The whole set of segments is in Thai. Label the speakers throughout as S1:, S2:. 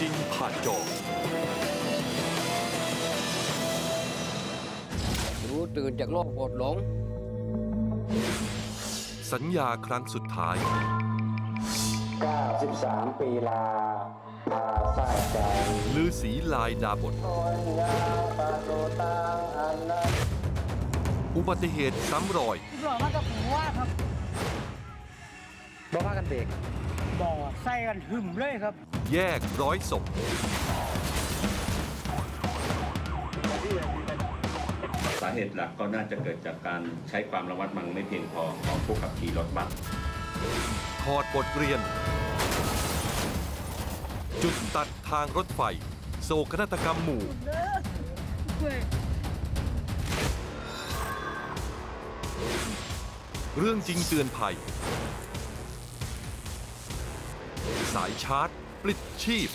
S1: จริงผ่านจอ
S2: รู้ตื่นจากโลกโกรธหลง
S1: สัญญาครั้งสุดท้าย
S3: 93 ปีลาพาสร้างใจ
S1: ลือสีลายดาบท
S3: คนยาปะโตตังอันนั้น
S1: อุบัติเหตุซ้ำรอย
S4: หล่อมากับผมว่าครับ
S2: บ่ว่ากันเบรก
S4: บ่อใส่กันหึมเลยครับ
S1: แยกร้อยศพ
S5: สาเหตุหลักก็น่าจะเกิดจากการใช้ความระมัดระวังไม่เพียงพอของผู้ขับขี่รถบัส
S1: ถอดบทเรียน จุดตัดทางรถไฟ โศกนาฏกรรมหมู่ เรื่องจริงเตือนภัย สายชาร์จ ปลิดชีพ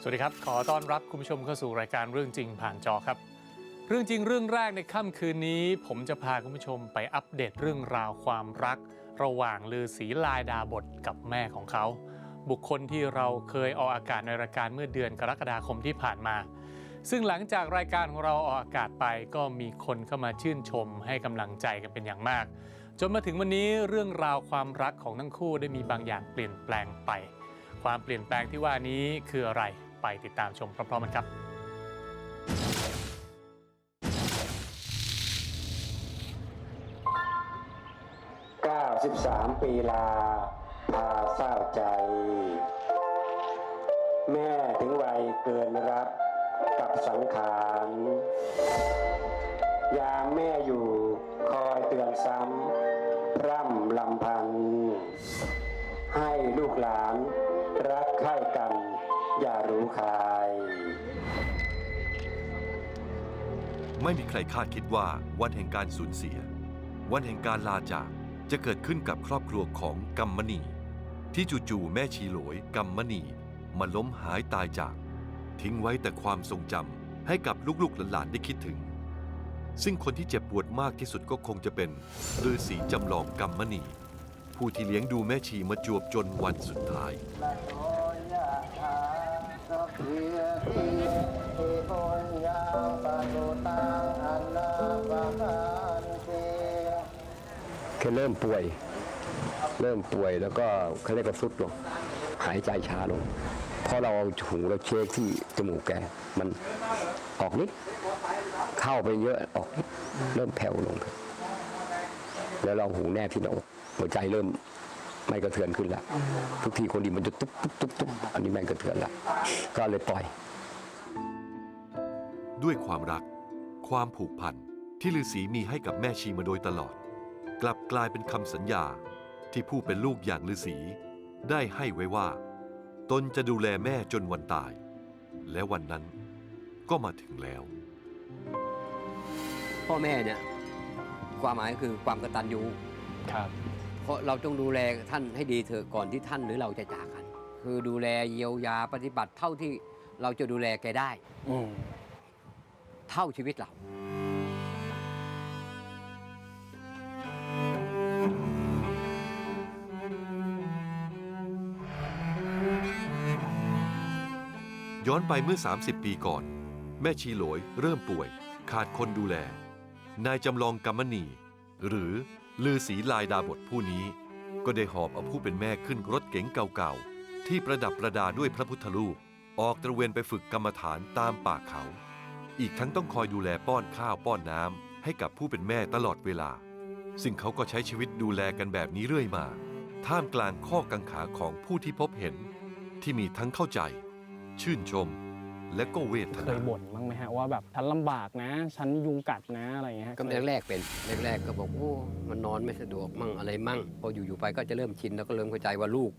S6: สวัสดีครับ ขอต้อนรับคุณผู้ชมเข้าสู่รายการเรื่องจริงผ่านจอครับ เรื่องจริงเรื่องแรกในค่ำคืนนี้ ผมจะพาคุณผู้ชมไปอัปเดตเรื่องราวความรัก ระหว่างลือศรีลายดาบทกับแม่ของเขา บุคคลที่เราเคยออกอากาศในรายการเมื่อเดือนกรกฎาคมที่ผ่านมา ซึ่งหลังจากรายการของเราออกอากาศไปก็มีคนเข้ามาชื่นชมให้กำลังใจกันเป็นอย่างมาก จนมาถึงวันนี้เรื่องราวความรักของทั้งคู่ได้มีบางอย่างเปลี่ยนแปลงไป ความเปลี่ยนแปลงที่ว่านี้คืออะไรไปติดตามชมพร้อมๆกันครับ
S3: 93 ปีลาพาเศร้าใจ แม่ถึงวัยเกินรับ กับสังขารยามแม่อยู่คอยเตือนซ้ำพร่ำลำพัน ให้ลูกหลานรักใคร่กัน อย่ารู้คาย
S1: ไม่มีใครคาดคิดว่าวันแห่งการสูญเสีย วันแห่งการลาจากจะเกิดขึ้นกับครอบครัวของกัมมณี ที่จู่ๆแม่ชีโหลยกัมมณีมาล้มหายตายจาก ทิ้งไว้แต่ความทรงจำให้กับลูกๆหลานๆได้คิดถึง ซึ่งคนที่เจ็บปวดมากที่สุดก็คงจะเป็นฤาษีจำลองกัมมณี ผู้ที่เลี้ยงดูแม่ชีมาจวบจนวันสุดท้าย
S7: แค่เริ่มป่วย เริ่มป่วยแล้วก็เขาเรียกว่าสุดลงหายใจช้าลง พราะเราเอาหูเราเช็คที่จมูกแก มันออกนิด เข้าไปเยอะออกนิดเริ่มแผ่วลง แล้วเราหูแนบที่หน้าอกหัวใจเริ่มไม่กระเทือนขึ้นแล้วทุกทีคนดีมันจะตุ๊บตุ๊บตุ๊บตุ๊บอันนี้แม่งกระเทือนล้วก็เลยปล่อย
S1: ด้วยความรัก ความผูกพันที่ฤาษีมีให้กับแม่ชีมาโดยตลอด กลับกลายเป็นคำสัญญาที่ผู้เป็นลูกอย่างฤาษีได้ให้ไว้ว่า ตนจะดูแลแม่จนวันตาย และวันนั้นก็มาถึงแล้ว
S2: พ่อแม่เนี่ยความหมายคือความกตัญญู
S6: ครับ
S2: เพราะเราต้องดูแลท่านให้ดีเถอะก่อนที่ท่านหรือเราจะจากกัน คือดูแลเยียวยาปฏิบัติเท่าที่เราจะดูแลแกได้
S6: อืม
S2: เท่าชีวิตเรา
S1: อนไปเมื่อ 30 ปีก่อน แม่ชีหลยเริ่มป่วย ขาดคนดูแล นายจำลองกัมมณี หรือลือสีลายดาบทผู้นี้ ก็ได้หอบเอาผู้เป็นแม่ขึ้นรถเก๋งเก่าๆ ที่ประดับประดาด้วยพระพุทธรูป ออกตระเวนไปฝึกกรรมฐานตามป่าเขา อีกทั้งต้องคอยดูแลป้อนข้าวป้อนน้ำให้กับผู้เป็นแม่ตลอดเวลา ซึ่งเขาก็ใช้ชีวิตดูแลกันแบบนี้เรื่อยมา ท่ามกลางข้อกังขาของผู้ที่พบเห็น ที่มีทั้งเข้าใจ ชื่นชม และก็เวท
S8: เค
S1: นา ย
S8: บ่นบ้างไหมฮะว่าแบบฉันลำบากนะ ฉันยุงกัดนะอะไรอย่างเงี้ยฮะ
S2: ก็แรกๆเป็นแรกๆก็บอกโอ้มันนอนไม่สะดวกมั่งอะไรมั่งพออยู่ๆไปก็จะเริ่มชินแล้วก็เริ่มเข้าใจว่าลูก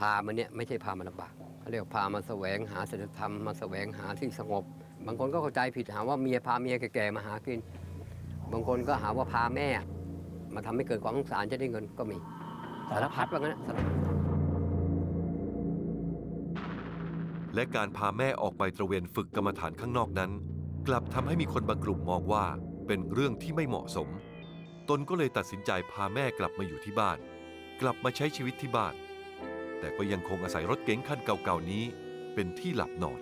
S2: พามันเนี่ยไม่ใช่พามันลำบากเขาเรียกว่าพามาแสวงหาศีลธรรมมาแสวงหาที่สงบ บางคนก็เข้าใจผิดหาว่าเมียพาเมียแก่ๆมาหากิน บางคนก็หาว่าพาแม่ มาทำให้เกิดความสงสารจะได้เงินก็มีสารพัดว่างั้นนะสารพัด
S1: และการพาแม่ออกไปตระเวนฝึกกรรมฐานข้างนอกนั้น กลับทำให้มีคนบางกลุ่มมองว่าเป็นเรื่องที่ไม่เหมาะสม ตนก็เลยตัดสินใจพาแม่กลับมาอยู่ที่บ้าน กลับมาใช้ชีวิตที่บ้าน แต่ก็ยังคงอาศัยรถเก๋งคันเก่าๆนี้ เป็นที่หลับนอน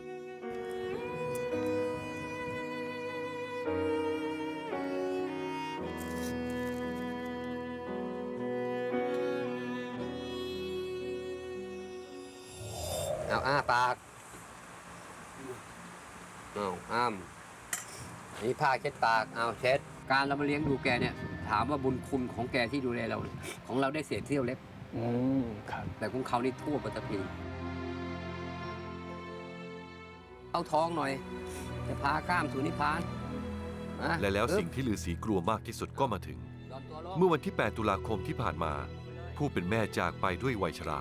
S2: เอาอ้าปากเอาอ้ามนี่ผ้าเช็ดปากเอาเช็ด การเรามาเลี้ยงดูแกเนี่ย ถามว่าบุญคุณของแกที่ดูแลเราเนี่ยของเราได้เศษเที่ยวเล็บ
S8: อืมครับ
S2: แต่ของเขานี่ทั่วปัตตภีเอาท้องหน่อย จะพากล้ามสู่นิพพานนะ
S1: และแล้ว
S2: เออ
S1: สิ่งที่ฤาษีกลัวมากที่สุดก็มาถึง
S2: ยอมตัวลง
S1: เมื่อวันที่ 8 ตุลาคมที่ผ่านมา ผู้เป็นแม่จากไปด้วยวัยชรา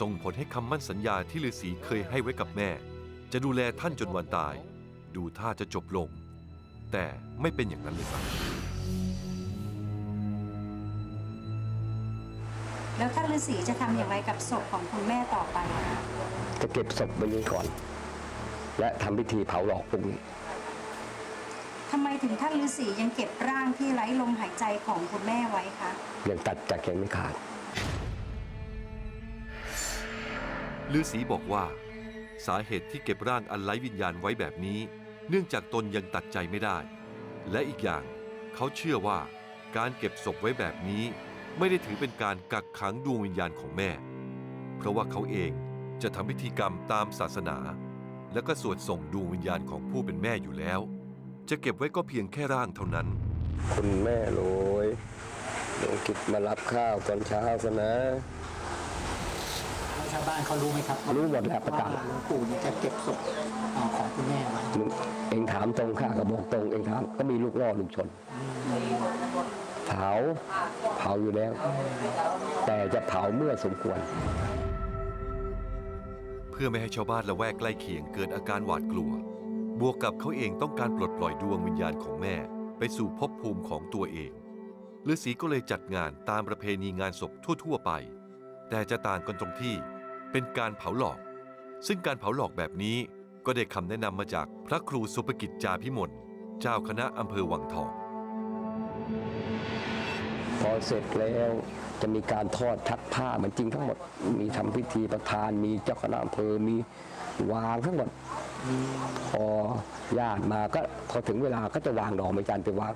S1: ส่งผลให้คำมั่นสัญญาที่ฤาษีเคยให้ไว้กับแม่ จะดูแลท่านจนวันตาย ดูท่าจะจบลง แต่ไม่เป็นอย่างนั้นเลยครับ
S9: แล้วท่านฤาษีจะทำอย่างไรกับศพของคุณแม่ต่อไปคะ
S7: จะเก็บศพไว้นี้ก่อน และทำพิธีเผาหลอกพวกนี้
S9: ทำไมถึงท่านฤาษียังเก็บร่างที่ไร้ลมหายใจของคุณแม่ไว้คะ
S7: ยังตัดจากแขนไม่ขาด
S1: ฤาษีบอกว่า สาเหตุที่เก็บร่างอันไร้วิญญาณไว้แบบนี้ เนื่องจากตนยังตัดใจไม่ได้ และอีกอย่างเขาเชื่อว่าการเก็บศพไว้แบบนี้ ไม่ได้ถือเป็นการกักขังดวงวิญญาณของแม่ เพราะว่าเขาเองจะทำพิธีกรรมตามศาสนา แล้วก็สวดส่งดวงวิญญาณของผู้เป็นแม่อยู่แล้ว จะเก็บไว้ก็เพียงแค่ร่างเท่านั้น
S7: คุณแม่โรยดวงกิจมารับข้าวตอนเช้าซะนะ
S4: บ้านเขารู้ไหมครับ
S7: รู้หมดแล้วประกาศ
S4: ว่าหลวงปู่เนี่ยจะเก็บศพเอ่อของคุณแม่ไว้
S7: มึงเองถามตรงข้าก็บอกตรงเองถามก็มีลูกล่อลูกชน เผาเผาอยู่แล้ว แต่จะเผาเมื่อสมควร
S1: เพื่อไม่ให้ชาวบ้านละแวกใกล้เคียงเกิดอาการหวาดกลัว บวกกับเขาเองต้องการปลดปล่อยดวงวิญญาณของแม่ ไปสู่ภพภูมิของตัวเองฤาษีก็เลยจัดงานตามประเพณีงานศพทั่ว ๆ ไป แต่จะต่างกันตรงที่ เป็นการเผาหลอก ซึ่งการเผาหลอกแบบนี้ก็ได้คำแนะนำมาจากพระครูสุภกิจจาพิมลเจ้าคณะอำเภอวังทอง
S7: พอเสร็จแล้วจะมีการทอดทักผ้าเหมือนจริงทั้งหมด มีทำพิธีประธาน มีเจ้าคณะอำเภอมีวางทั้งหมดพอญาติมาก็พอถึงเวลาก็จะวางดอกไม้จันทร์ไปวาง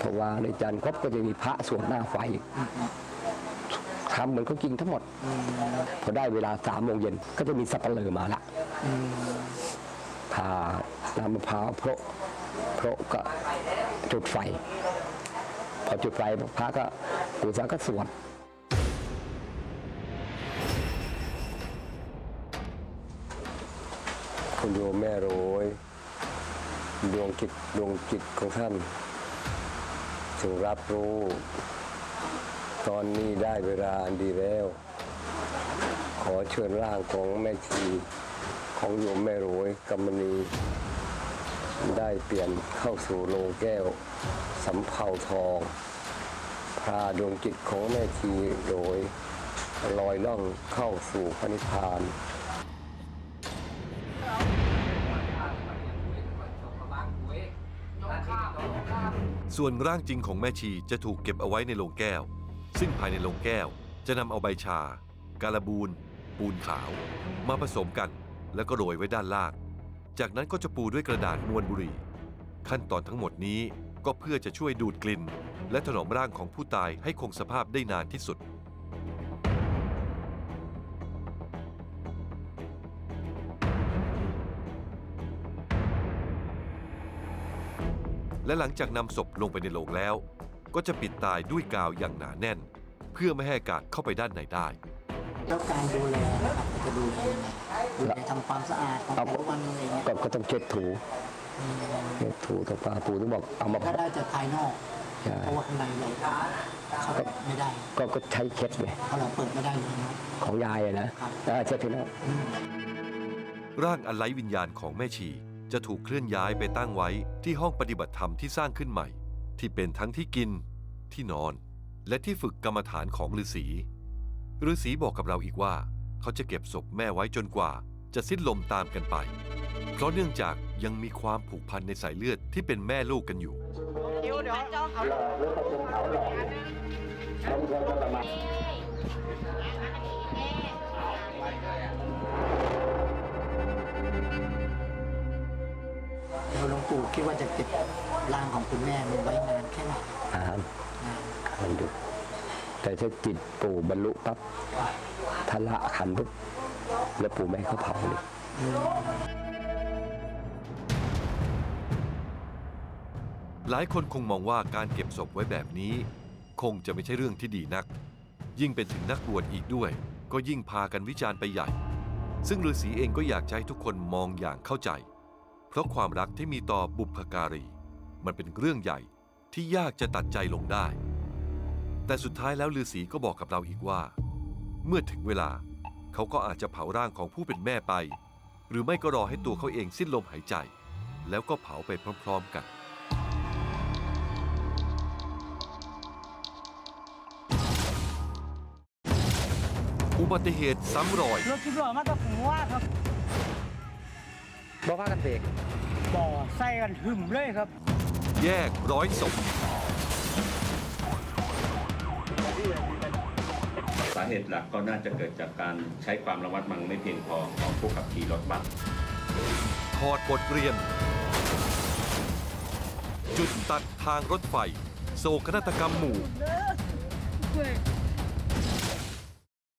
S7: พอวางในจันทร์ครบก็จะมีพระสวดหน้าไฟ ทำเหมือนเขาจริงทั้งหมด พอได้เวลาสามโมงเย็นก็จะมีสับปะเลอมาละพาน้ำมะพร้าวเพราะเพราะก็จุดไฟ พอจุดไฟพระก็ปู่สาก็สวดคุณโยมแม่โรยดวงจิตดวงจิตของท่านถึงรับรู้ ตอนนี้ได้เวลาอันดีแล้ว ขอเชิญร่างของแม่ชีของโยมแม่โรยกำมณี ได้เปลี่ยนเข้าสู่โลงแก้วสำเภาทอง พาดวงจิตของแม่ชีโดยลอยล่องเข้าสู่พระนิพพาน
S1: ส่วนร่างจริงของแม่ชีจะถูกเก็บเอาไว้ในโลงแก้ว ซึ่งภายในโลงแก้วจะนำเอาใบชา การบูนปูนขาว มาผสมกัน แล้วก็โรยไว้ด้านล่าง จากนั้นก็จะปูด้วยกระดาษนวลบุหรี่ ขั้นตอนทั้งหมดนี้ก็เพื่อจะช่วยดูดกลิ่น และถนอมร่างของผู้ตายให้คงสภาพได้นานที่สุด และหลังจากนำศพลงไปในโลงแล้ว ก็จะปิดตายด้วยกาวอย่างหนาแน่น เพื่อไม่ให้อากาศเข้าไปด้านในได้
S4: แล้วการดูแลนะครับจะดูแลยังไงดูแลทำความสะอาดของ
S7: เอา
S4: ทุกวันอะไรเงี้ย
S7: ก็ก็ต้องเช็ดถู
S4: อืม
S7: เช็ดถูตรงปลาปูต้องบอกเอามา
S4: ถ้าได้จากภายนอก
S7: ใช่
S4: เพราะว่าข้างในเราเข้าไปไม่ได้
S7: ก็ก็ใช้เช็ดไง
S4: เพราะเราเปิดไม่ได้เลยนะ
S7: ของยายอะนะครับ เออเช็ดที่นั่น
S4: อืม
S1: ร่างอันไร้วิญญาณของแม่ชี จะถูกเคลื่อนย้ายไปตั้งไว้ที่ห้องปฏิบัติธรรมที่สร้างขึ้นใหม่ ที่เป็นทั้งที่กิน ที่นอน และที่ฝึกกรรมฐานของฤาษีฤาษีบอกกับเราอีกว่า เขาจะเก็บศพแม่ไว้จนกว่า จะสิ้นลมตามกันไป เพราะเนื่องจากยังมีความผูกพันในสายเลือดที่เป็นแม่ลูกกันอยู่
S4: แล้วหลวง ปู่คิดว่าจะเก็บร่างของคุณแม่มันไว้นานแค่ไหน
S7: อ่าน
S4: นาน
S7: อ่านดูแต่ถ้าจิตปู่บรรลุปั๊บทละขันปุ๊บแล้วปู่ไม่ให้เขาเผาเลย
S4: อืม
S1: หลายคนคงมองว่าการเก็บศพไว้แบบนี้ คงจะไม่ใช่เรื่องที่ดีนัก ยิ่งเป็นถึงนักบวชอีกด้วย ก็ยิ่งพากันวิจารณ์ไปใหญ่ ซึ่งฤาษีเองก็อยากจะให้ทุกคนมองอย่างเข้าใจ เพราะความรักที่มีต่อบุพการี มันเป็นเรื่องใหญ่ที่ยากจะตัดใจลงได้ แต่สุดท้ายแล้วฤาษีก็บอกกับเราอีกว่า เมื่อถึงเวลาเขาก็อาจจะเผาร่างของผู้เป็นแม่ไป หรือไม่ก็รอให้ตัวเขาเองสิ้นลมหายใจ แล้วก็เผาไปพร้อมๆกันอุบัติเหตุซ้ำรอย
S10: รถสิบล้อมากับหัวครับ
S2: บอกว่ากันเบรก
S10: บ่อใส่กันหึมเลยครับ
S1: แยกร้อยศพ
S5: สาเหตุหลักก็น่าจะเกิดจากการใช้ความระมัดระวังไม่เพียงพอของผู้ขับขี่รถบัส
S1: ถอดบทเรียน จุดตัดทางรถไฟ โศกนาฏกรรมหมู่
S10: เว้ย